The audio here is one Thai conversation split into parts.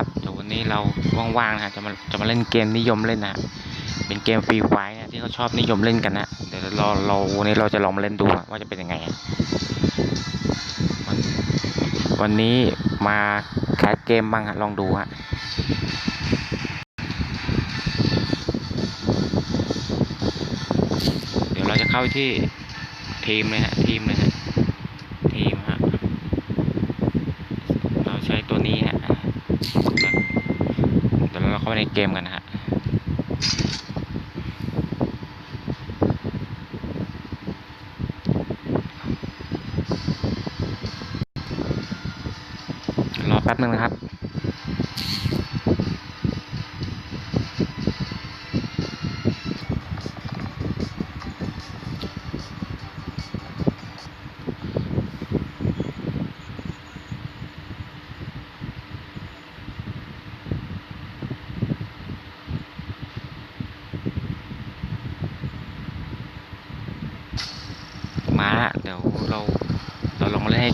ครับเดี๋ยววันนี้เราว่างๆนะฮะจะมาจะมาเล่นเกมนิยมเล่นนะเป็นเกมฟรีไฟนะที่เขาชอบนิยมเล่นกันนะเดี๋ยวเราเราวันนี้เราจะลองมาเล่นดูว่าจะเป็นยังไงวันวันนี้มาแคสเกมบ้างฮะลองดูฮะเดี๋ยวเราจะเข้าที่ทีมเลยฮะทีมเลยฮะทีมฮะ เราใช้ตัวนี้ฮะเดี๋ยวเราเข้าไปในเกมกันนะฮะรอแป๊บนึงนะครับ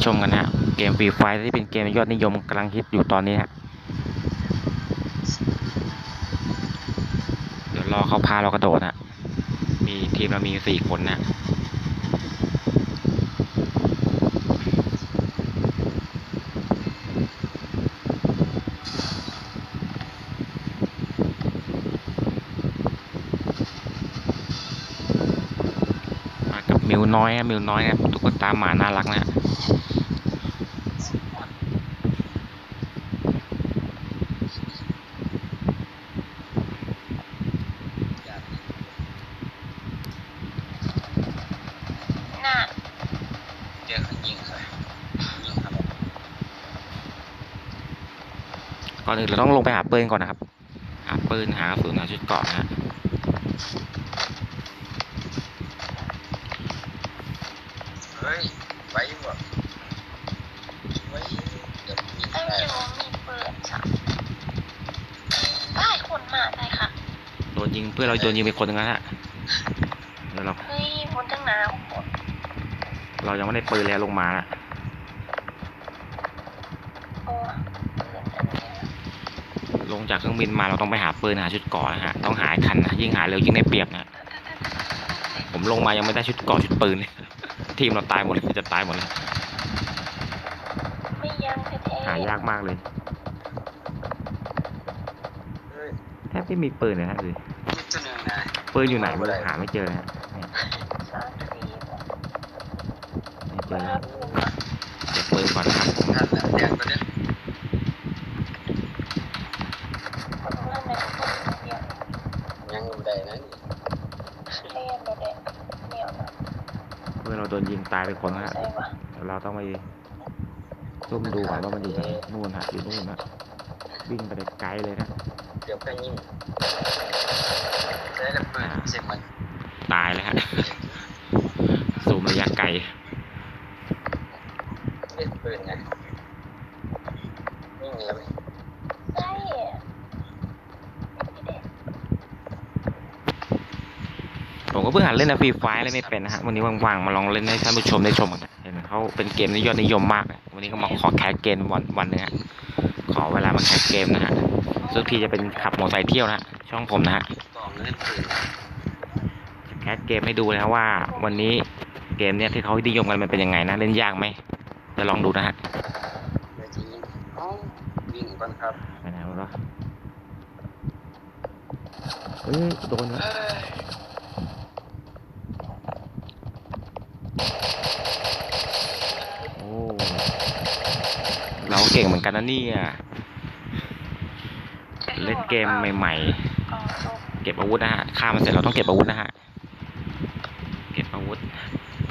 ชมกันนะฮะเกมฟรีไฟที่เป็นเกมยอดนิยมกำลังฮิตอยู่ตอนนี้ฮะเดี๋ยวรอเขาพาเรากระโดดฮะมีทีมเรามีสี่คนนะมากับมิวน้อยฮะมิวน้อยนะตุ๊กตาหมาน่ารักนะฮะ น่ะ เจอคนยิงครับยิงครับ ก่อนอื่นเราต้องลงไปหาปืนก่อนนะครับ หาปืนหากระสุนหาชุดเกราะนะฮะเฮ้ยไว้บ่ไว้เดี๋ยวยิงไอ้ได้เจอมีเปิดสับได้คนมาได้ค่ะโดนยิงเพื่อนเราโดนยิงไปคนหนึงแล้วฮะเดี๋ยวเราเฮ้ยบนตั้งนานคนเรายังไม่ได้ปืนแล้วลงมานะ โอ้เปิดอันเนี้ย ลง จากเครื่องบินมาเราต้องไปหาปืนหาชุดเกราะนะฮะต้องหาอีกคันนะยิ่งหาเร็วยิ่งได้เปรียบนะผมลงมายังไม่ได้ชุดเกราะชุดปืนเลยทีมเราตายหมดเลยจะตายหมดเลยไม่ยังแท้ๆหายากมากเลยเฮ้ยแทบไม่มีปืนเลยฮะดูดิมีตัวหนึ่งนะปืนอยู่ไหนไม่รู้หาไม่เจอนะฮะเนี่ยสามสี่หกไม่เจอห้านะหกเก็บปืนก่อนนะครับผม ท่านน่ะแดงตัวเนี้ย คนนั้นในคนเดียว ยังอยู่ได้นะนี่ เล่นไปเด็กเหนียวนะ เพื่อนเราโดนยิงตาย ไปคนแล้วฮะใช่ปะเดี๋ยวเราต้องไปซุ่มดูก่อนว่ามันอยู่ไหนนู่นฮะอยู่นู่นฮะวิ่งไปไกลเลยนะเดี๋ยวก็ยิงใช้ระเบิดเสียงมันตายแล้วฮะสูมระยะไกลเล่นปืนไงนี่ไงแล้ว ใช่เด็ก ผม ก็เพิ่งหัดเล่นนะฟรีไฟอะไรไม่เป็นนะฮะวันนี้ว่างๆมาลองเล่นให้ท่านผู้ชมได้ชมกันนะเห็นเขาเป็นเกมที่ยอดนิยมมากนะวันนี้ก็มาขอแคสเกมวันวันหนึงฮะขอเวลามาแคสเกมนะฮะสุกทีจะเป็นขับมอเตอร์ไซค์เที่ยวนะฮะช่องผมนะฮะกล่องเล่นปืนแคสเกมให้ดูนะฮะว่า วันนี้เกมเนี้ยที่เขานิยมกันมันเป็นยังไงนะเล่นยากไหมจะลองดูนะฮะเดี๋ยวจะยิงเอ้าวิ่งก่อนครับไปไหนวะเฮ้ยโดนแล้ว ก่งเหมือนกันนะเนี่ยเล่นเกมใหม่ ๆ เก็บอาวุธนะฮะฆ่ามันเสร็จเราต้องเก็บอาวุธนะฮะเก็บอาวุธ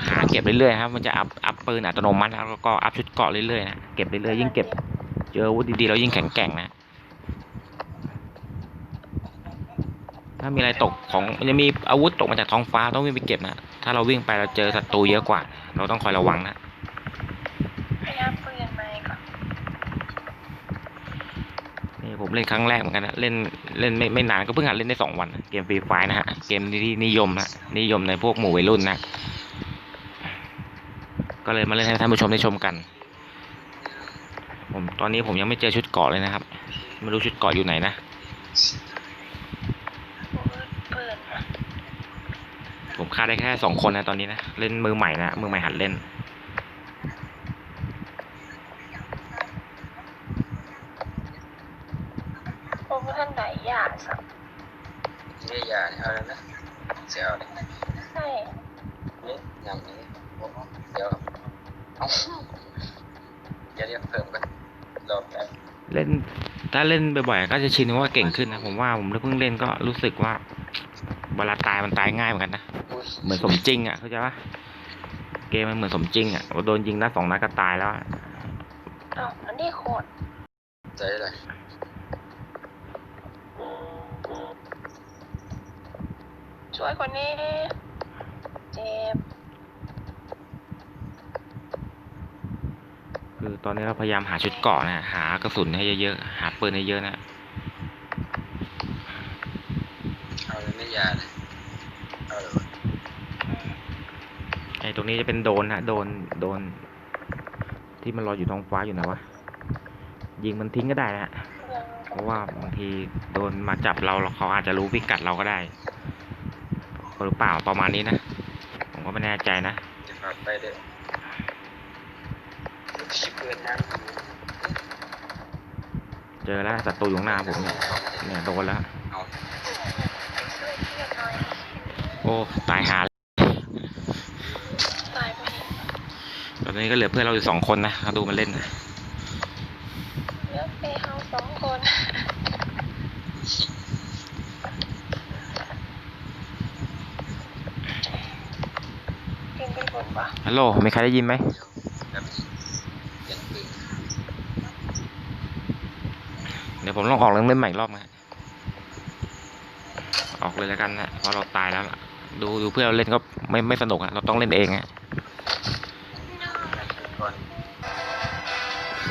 หาเก็บเรื่อยๆครับ มันจะอัพอัพปืนอัตโนมัติแล้วก็อัพชุดเกาะเรื่อยๆนะเก็บเรื่อยๆยิ่งเก็บเจออาวุธดีๆเรายิ่งแข็งแกร่งนะถ้ามีอะไรตกของมันจะมีอาวุธตกมาจากท้องฟ้าต้องวิ่งไปเก็บนะถ้าเราวิ่งไปเราเจอศัตรูเยอะกว่า เราต้องคอยระวังนะ พยายามปืนมาก่อน นี่ ผมเล่นครั้งแรกเหมือนกันนะเล่นเล่นไม่ไม่นานก็เพิ่งหัดเล่นได้สองวัน เกมฟรีไฟนะฮะเกมที่นิยมนะนิยมในพวกหมู่วัยรุ่นนะก็เลยมาเล่นให้ท่านผู้ชมได้ชมกัน ผมตอนนี้ผมยังไม่เจอชุดเกาะเลยนะครับ ไม่รู้ชุดเกาะอยู่ไหนนะผมฆ่าได้แค่สองคนนะตอนนี้นะเล่นมือใหม่นะมือใหม่หัดเล่น โอ้ท่านไหนอยากสักเรียกยาเนี่ยเอาแล้วนะเสียเอาเลยใช่นี่ยำนี้ผมเดี๋ยวเอาเดี๋ยวเรียกเพิ่มกันรอบแป๊บเล่นถ้าเล่นบ่อยๆก็จะชินว่าเก่งขึ้นนะผมว่าผมเพิ่งเล่นก็รู้สึกว่าเวลาตายมันตายง่ายเหมือนกันนะอุ้ยเหมือนสมจริงอะเข้าใจปะเกมมันเหมือนสมจริงอะโดนยิงนัดสองนัดก็ตายแล้วอะอ้าวอันนี้โคตรใจเลย ช่วยคนนี้เจ็บคือตอนนี้เราพยายามหาชุดเกราะนะหากระสุนให้เยอะๆหาปืนให้เยอะนะเอาเลยไม่ยาเลยเอาเลยไอ้ตรงนี้จะเป็นโดรนฮะโดรนโดรนที่มันลอยอยู่ท้องฟ้าอยู่นะวะยิงมันทิ้งก็ได้นะฮะยังเพราะว่าบางทีโดนมาจับเราแล้วเขาอาจจะรู้พิกัดเราก็ได้ หรือเปล่าประมาณนี้นะ ผมก็ไม่แน่ใจนะจะฝากไปเด้อชิบเปิดน้เจอแล้วศัตรูอยู่ข้างหน้าผมเนี่ยเนี่ยโดนแล้วำเอาช่วยเพื่อนหน่อยโอ้ ตายหาตายไปตอนนี้ก็เหลือเพื่อนเราอยู่สองคนนะเขาดูมันเล่นนะเลือกไปเฮาสองคน กินไปะฮัลโหลมีใครได้ยินไหมเดี๋ยวผมลองออกเรื่องเล่นใหม่อีกรอบนะออกเลยแล้วกันนะเพราะเราตายแล้วดูดูเพื่อนเราเล่นก็ไม่ไม่สนุกอะเราต้องเล่นเองอะ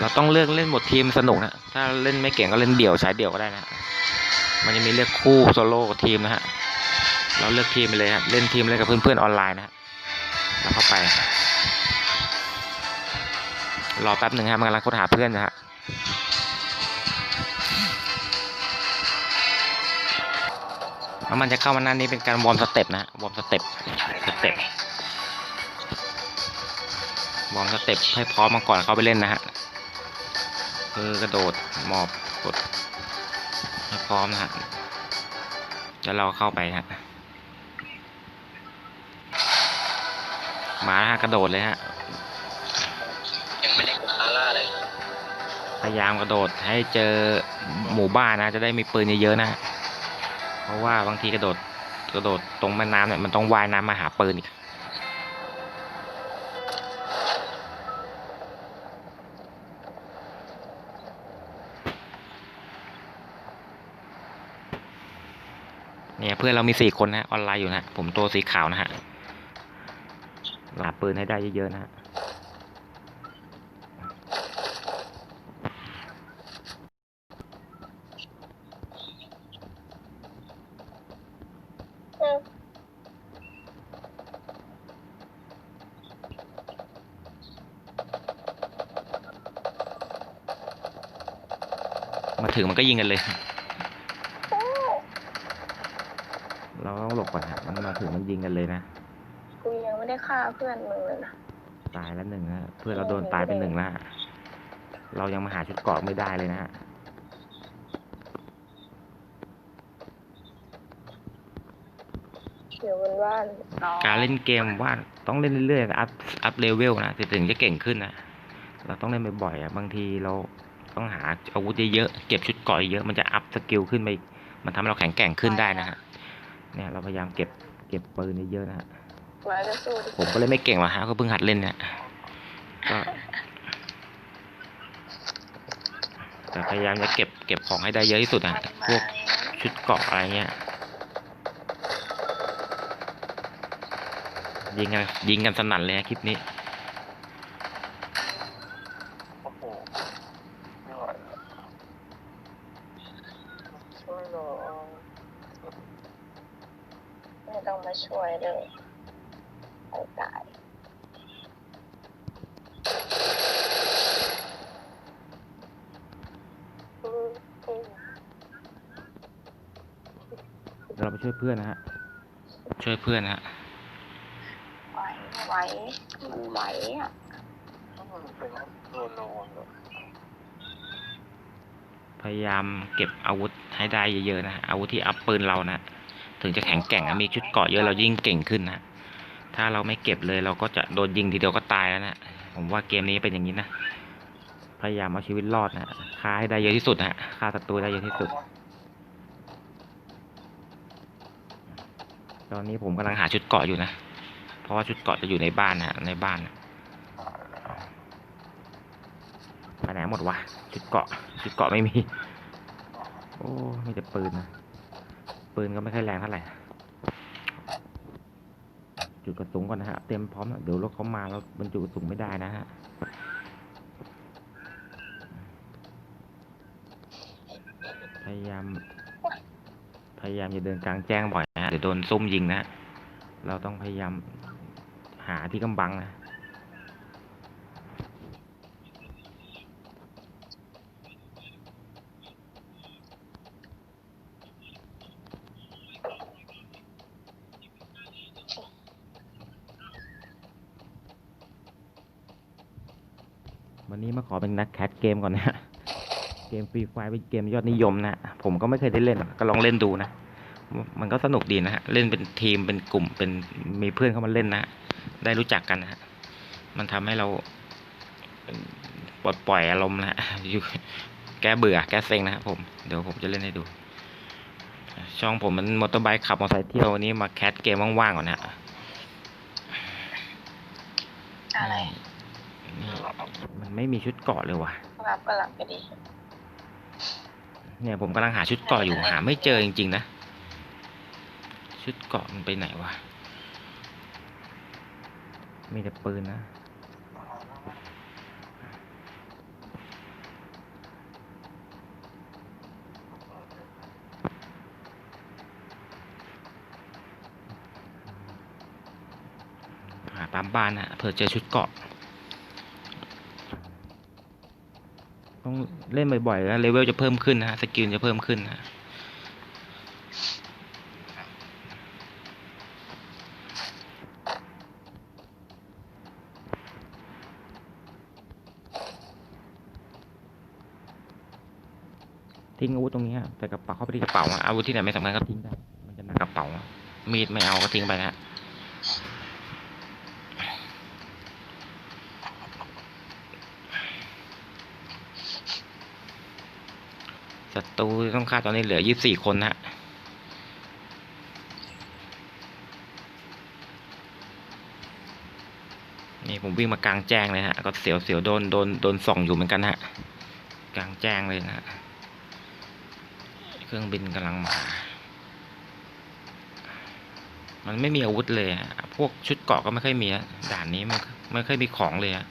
เราต้องเลือกเล่นหมดทีมสนุกนะถ้าเล่นไม่เก่งก็เล่นเดี่ยวใช้เดี่ยวก็ได้นะมันจะมีเลือกคู่โซโล่กับทีมนะฮะเราเลือกทีมไปเลยครับเล่นทีมเล่นกับเพื่อนๆออนไลน์นะฮะ แล้วเข้าไป รอแป๊บหนึ่งครับมันกำลังค้นหาเพื่อนนะฮะแล้วมันจะเข้ามาหน้านี้เป็นการวอร์มสเต็ปนะวอร์มสเต็ปสเต็ปวอร์มสเต็ปให้พร้อมมาก่อนเข้าไปเล่นนะฮะคือกระโดดหมอบกดให้พร้อมนะฮะแล้วเราเข้าไปนะ ฮะมาแล้วฮะกระโดดเลยฮะ ยังไม่ได้กดคาร่าเลยพยายามกระโดดให้เจอหมู่บ้านนะ จะได้มีปืนเยอะๆนะ เพราะว่าบางทีกระโดดกระโดดตรงแม่น้ำเนี่ยมันต้องว่ายน้ำมาหาปืนอีกเนี่ยเพื่อนเรามีสี่คนนะออนไลน์อยู่นะผมตัวสีขาวนะฮะ หาปืนให้ได้เยอะๆนะฮะอืมมาถึงมันก็ยิงกันเลยโอ้เราต้องหลบก่อนฮะมันมาถึงมันยิงกันเลยนะกูยัง ไม่ได้ฆ่าเพื่อนมึงเลยนะ ตายแล้วหนึ่งฮะเพื่อนเราโดนตายเป็นหนึ่งแล้วฮะเรายังมาหาชุดเกราะไม่ได้เลยนะฮะเดี๋ยวมันว่าน้องการเล่นเกมว่าต้องเล่นเรื่อยๆอัพอัพเลเวลนะถึงจะเก่งขึ้นนะเราต้องเล่นบ่อยๆอะบางทีเราต้องหาอาวุธเยอะๆเก็บชุดเกราะเยอะมันจะอัพสกิลขึ้นไปอีกมันทำให้เราแข็งแกร่งขึ้นได้นะฮะเนี่ยเราพยายามเก็บเก็บปืนเยอะๆนะฮะ มาจะสู้ดิผมก็เลยไม่เก่งหรอกฮะก็เพิ่งหัดเล่นเนี่ยก็แต่พยายามจะเก็บเก็บของให้ได้เยอะที่สุดอะพวกชุดเกราะอะไรเงี้ย ยิงกันยิงกันสนั่นเลยนะคลิปนี้ โอ้โหไม่ไหวแล้วช่วยหนูไม่ต้องมาช่วยเลย ไปตายอืมโอ้เดี๋ยวเราไปช่วยเพื่อนนะฮะ ช่วยเพื่อนนะฮะ ไหวไหวมันไหวอะมันเป็นโลโลพยายามเก็บอาวุธให้ได้เยอะๆนะฮะอาวุธที่อัพปืนเรานะถึงจะแข็งแกร่งอะมีชุดเกราะเยอะเรายิ่งเก่งขึ้นนะ ถ้าเราไม่เก็บเลยเราก็จะโดนยิงทีเดียวก็ตายแล้วนะ ผมว่าเกมนี้เป็นอย่างนี้นะ พยายามเอาชีวิตรอดนะฆ่าให้ได้เยอะที่สุดนะฮะฆ่าศัตรูได้เยอะที่สุด ตอนนี้ผมกำลังหาชุดเกาะอยู่นะ เพราะว่าชุดเกาะจะอยู่ในบ้านนะในบ้านนะไปไหนหมดวะชุดเกาะชุดเกาะไม่มี โอ้มีแต่ปืนนะปืนก็ไม่ค่อยแรงเท่าไหร่ จุดกระสุนก่อนนะฮะ เต็มพร้อมเดี๋ยวรถเขามาแล้วบรรจุกระสุนไม่ได้นะฮะพยายาม พยายามอย่าเดินกลางแจ้งบ่อยนะเดี๋ยวโดนซุ่มยิงนะ เราต้องพยายามหาที่กำบังนะ ขอเป็นนักแคสเกมก่อนนะฮะเกมฟรีไฟเป็นเกมยอดนิยมนะ ผมก็ไม่เคยได้เล่น ก็ลองเล่นดูนะ มันก็สนุกดีนะฮะ เล่นเป็นทีม เป็นกลุ่ม เป็นมีเพื่อนเข้ามาเล่นนะฮะได้รู้จักกันนะฮะ มันทำให้เราปลดปล่อยอารมณ์นะฮะอยู่แก้เบื่อ แก้เซ็งนะครับผม เดี๋ยวผมจะเล่นให้ดู ช่องผมมันมอเตอร์ไบค์ขับมอเตอร์ไซค์เที่ยววันนี้มาแคสเกมว่างๆก่อนนะฮะอะไร ไม่มีชุดเกราะเลยว่ะหลับก็หลับไปดิเนี่ยผมกำลังหาชุดเกราะอยู่หาไม่เจอจริงๆนะ ชุดเกราะมันไปไหนวะมีแต่ปืนนะหาตามบ้านนะเผื่อเจอชุดเกราะ ต้องเล่นบ่อยๆแล้วเลเวลจะเพิ่มขึ้นนะฮะสกิลจะเพิ่มขึ้นนะทิ้งอาวุธตรงนี้ฮะใส่กระเป๋าเข้าไปที่กระเป๋าอาวุธที่ไหนไม่สำคัญก็ทิ้งได้มันจะหนักกระเป๋า มีดไม่เอาก็ทิ้งไปนะ ศัตรูต้องฆ่าตอนนี้เหลือยี่สิบสี่คนนะฮะนี่ผมวิ่งมากลางแจ้งเลยฮะ ก็เสียวเสียวโดนโดนโดนส่องอยู่เหมือนกันฮะ กลางแจ้งเลยนะฮะเครื่องบินกำลังมา มันไม่มีอาวุธเลย พวกชุดเกาะก็ไม่ค่อยมีอะด่านนี้ไม่ไม่ค่อยมีของเลยอะ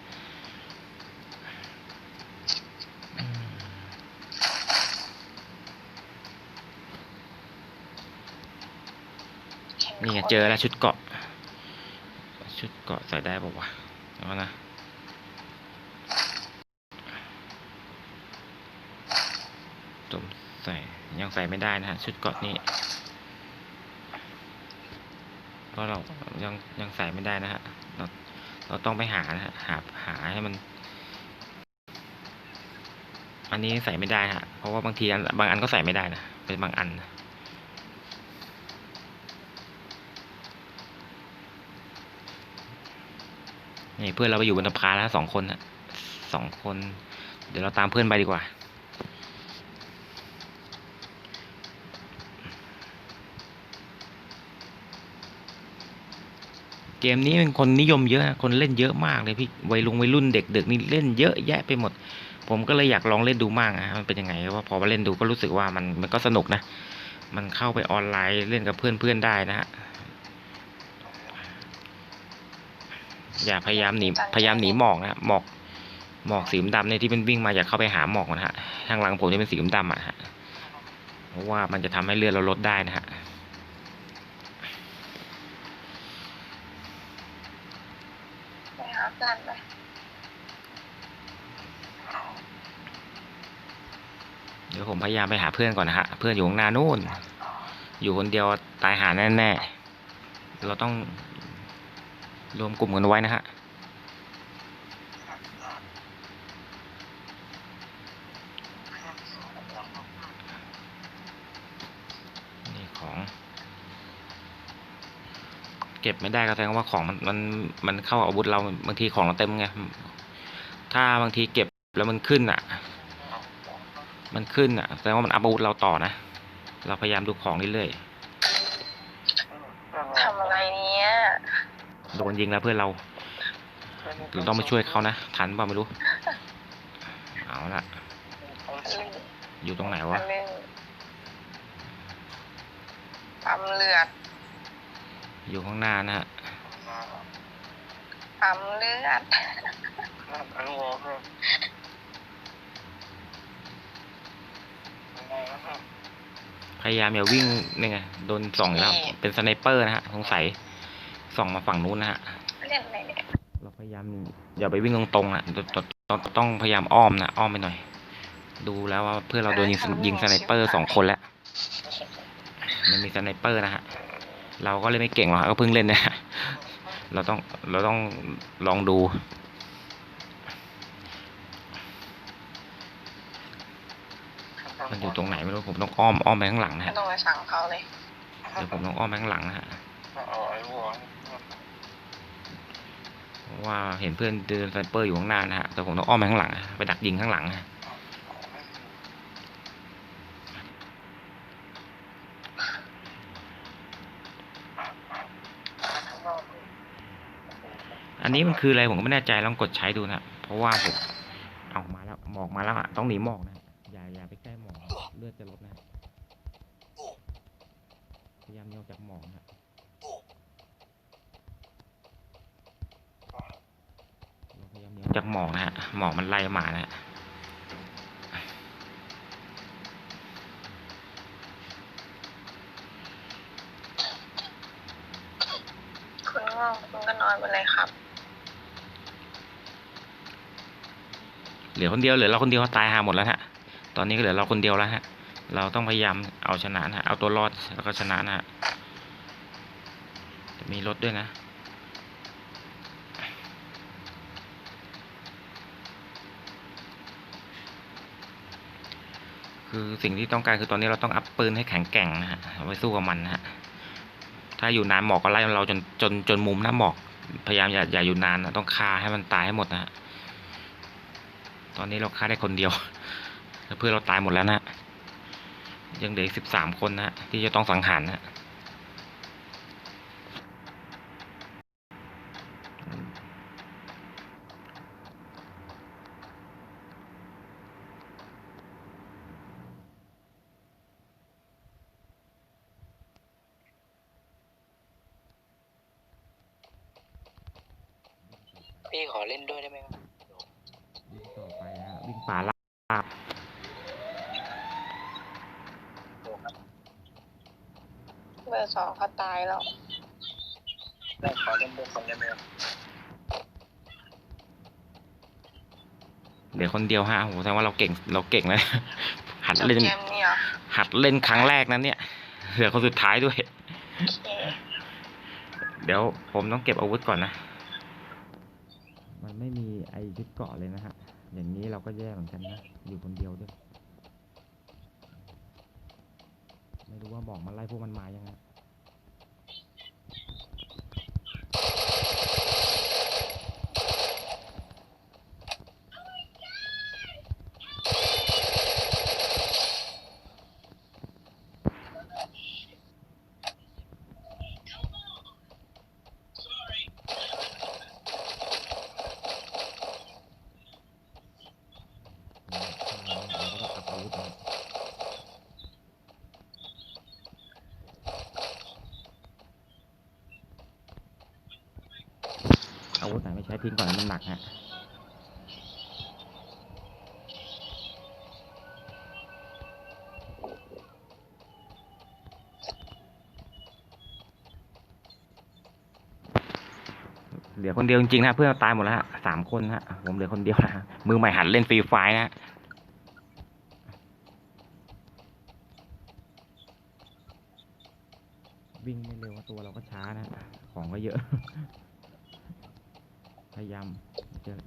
นี่ไงเจอแล้วชุดเกราะ ชุดเกราะใส่ได้ปะวะเอานะตุ่มใส่ยังใส่ไม่ได้นะฮะชุดเกราะนี่เพราะเรายังยังใส่ไม่ได้นะฮะเราเราต้องไปหานะฮะหาหาให้มัน อันนี้ใส่ไม่ได้ฮะเพราะว่าบางทีอันบางอันก็ใส่ไม่ได้นะเป็นบางอันนะ นี่เพื่อนเราไปอยู่บนสะพานแล้วสองคนนะสองคน เดี๋ยวเราตามเพื่อนไปดีกว่า เกมนี้เป็นคนนิยมเยอะนะคนเล่นเยอะมากเลยพี่วัยลุงวัยรุ่นเด็กๆนี่เล่นเยอะแยะไปหมด ผมก็เลยอยากลองเล่นดูมากนะมันเป็นยังไงเพราะว่าพอมาเล่นดูก็รู้สึกว่ามันมันก็สนุกนะ มันเข้าไปออนไลน์เล่นกับเพื่อนๆได้นะฮะ อย่าพยายามหนีพยายามหนีหมอกนะฮะหมอกหมอกสีดำเนี่ยที่มันวิ่งมาอย่าเข้าไปหาหมอกนะฮะทางหลังผมจะเป็นสีดำอะฮะเพราะว่ามันจะทำให้เลือดเราลดได้นะฮะไปหากันไปอเดี๋ยวผมพยายามไปหาเพื่อนก่อนนะฮะเพื่อนอยู่ข้างหน้านู่น อยู่คนเดียวตายหาแน่ๆเราต้อง รวมกลุ่มกันไว้นะฮะนี่ของ เก็บไม่ได้ก็แสดงว่าของมันมันมันเข้าอาวุธเราบางทีของเราเต็มไงถ้าบางทีเก็บแล้วมันขึ้นอะ มันขึ้นอะแสดงว่ามันอัพอาวุธเราต่อนะ เราพยายามดูของเรื่อยทำอะไรเนี่ย ๆ โดนยิงแล้วเพื่อนเราเราต้องไปช่วยเขานะ ทันเปล่าไม่รู้ เอาละอยู่ตรงไหนวะเล่นปั๊มเลือด อยู่ข้างหน้านะฮะปั๊มเลือดพยายามอย่าวิ่งนี่ไงโดนส่องอีกแล้ว เป็นสไนเปอร์นะฮะสงสัย ส่องมาฝั่งนู้นนะฮะเล่นอะไรเนี่ยเราพยายามอย่าไปวิ่งตรงๆอะต้องต้องต้องพยายามอ้อมนะอ้อมไปหน่อย ดูแล้วว่าเพื่อนเราโดนยิงยิงสไนเปอร์สองคนแล้วมันมีสไนเปอร์นะฮะเราก็เลยไม่เก่งหรอกฮะก็เพิ่งเล่นนะฮะเราต้องเราต้องลองดูมันอยู่ตรงไหนไม่รู้ผมต้องอ้อมอ้อมไปข้างหลังนะไม่ฮะต้องไปสั่งเขาเลยเดี๋ยวผมต้องอ้อมไปข้างหลังนะฮะ ว่าเห็นเพื่อนเดินสไนเปอร์อยู่ข้างหน้านะฮะ แต่ผมต้องอ้อมไปข้างหลัง ไปดักยิงข้างหลังนะอันนี้มันคืออะไรผมก็ไม่แน่ใจลองกดใช้ดูนะ เพราะว่าผมเอามาแล้วหมอกมาแล้วอะต้องหนีหมอกนะ อย่าอย่าไปใกล้หมอกเลือดจะลดนะ พยายามหนีออกจากหมอกนะเราพยายามหนีออก จากหมอกนะฮะหมอกมันไล่มานะฮะคุณง่วงคุณก็นอนไปเลยครับ เหลือคนเดียวเหลือเราคนเดียวตายหาหมดแล้วฮะ ตอนนี้ก็เหลือเราคนเดียวแล้วฮะ เราต้องพยายามเอาชนะนะฮะเอาตัวรอดแล้วก็ชนะนะฮะจะมีรถด้วยนะ คือสิ่งที่ต้องการคือตอนนี้เราต้องอัพปืนให้แข็งแกร่งนะฮะไว้สู้กับมันนะฮะถ้าอยู่นานหมอกก็ไล่เราจนจนจนมุมหน้าหมอกพยายามอย่าอย่าอยู่นานนะต้องฆ่าให้มันตายให้หมดนะฮะตอนนี้เราฆ่าได้คนเดียวเพื่อเราตายหมดแล้วนะยังเหลือสิบสามคนนะฮะที่จะต้องสังหารนะ พี่ขอเล่นด้วยได้ไหมครับวิ่งต่อไปนะฮะวิ่งป่าลาบเบอร์สองเขาตายแล้ว ได้ขอเล่นด้วยคนได้ไหมครับเหลือคนเดียวฮะโหแสดงว่าเราเก่งเราเก่งแล้ว หัดเล่น เกมนี้เหรอหัดเล่นครั้งแรกนั้นเนี่ย เหลือคนสุดท้ายด้วย โอเค เดี๋ยวผมต้องเก็บอาวุธก่อนนะมันไม่ ที่เกาะเลยนะฮะ อย่างนี้เราก็แย่เหมือนกันนะ อยู่คนเดียวด้วย ไม่รู้ว่าบอกมันไล่พวกมันมายังไง ก่อนมันหนักฮะเหลือคนเดียวจริงๆนะเพื่อนตายหมดแล้วฮะสามคนฮะผมเหลือคนเดียวนะมือใหม่หันเล่นฟรีไฟล์นะวิ่งไม่เร็วตัวเราก็ช้านะ ของก็เยอะ พยายามเจอ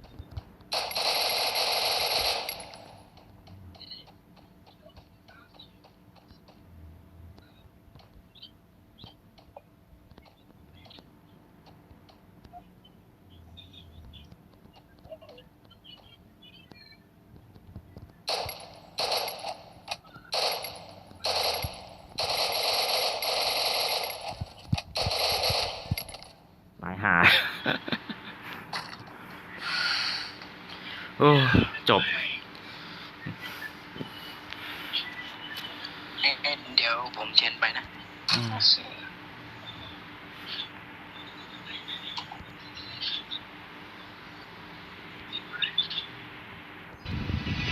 จบ